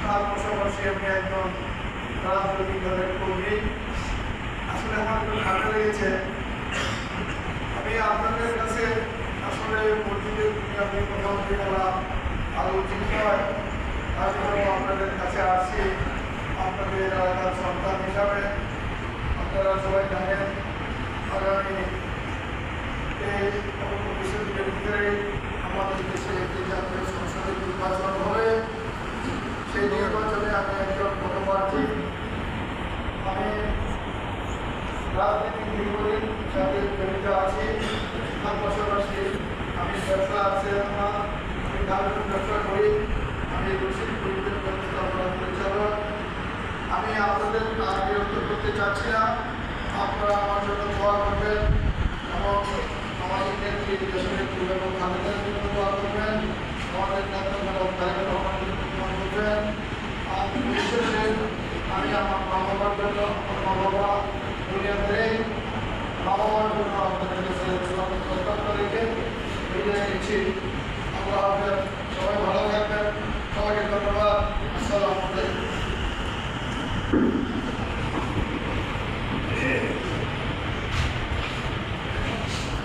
তার পাশাপাশি আমি একজন রাজনৈতিক দলের কর্মী আসলে আমার একটু ঠান্ডা লেগেছে আমি আপনাদের কাছে আসলে মসজিদের আমি মোটামুটি বলা আরও উচিত নয় তারপরেও আপনাদের কাছে আসছি আপনাদের এলাকার সন্তান হিসাবে আপনারা সবাই জানেন আগামী এই কিছুদিনের ভিতরে আমাদের রাজনীতি দীর্ঘদিন সাথে জড়িত আছি তার পাশাপাশি আমি ব্যবসা আছে আমার আমি ধার্মিক ব্যবসা করি আমি রসিদ পরিবেশ ব্যবস্থাপনা পরিচালক আমি আপনাদের বিরক্ত করতে চাচ্ছি আপনারা আমার জন্য দোয়া করবেন। এবং আমাদের নেত্রী দেশের জন্য দোয়া করবেন। আমাদের আমি আমার মা বাবার জন্য bunu Allah'ın sevgisini mutlaka bırakın. Bir de için Allah'a şahit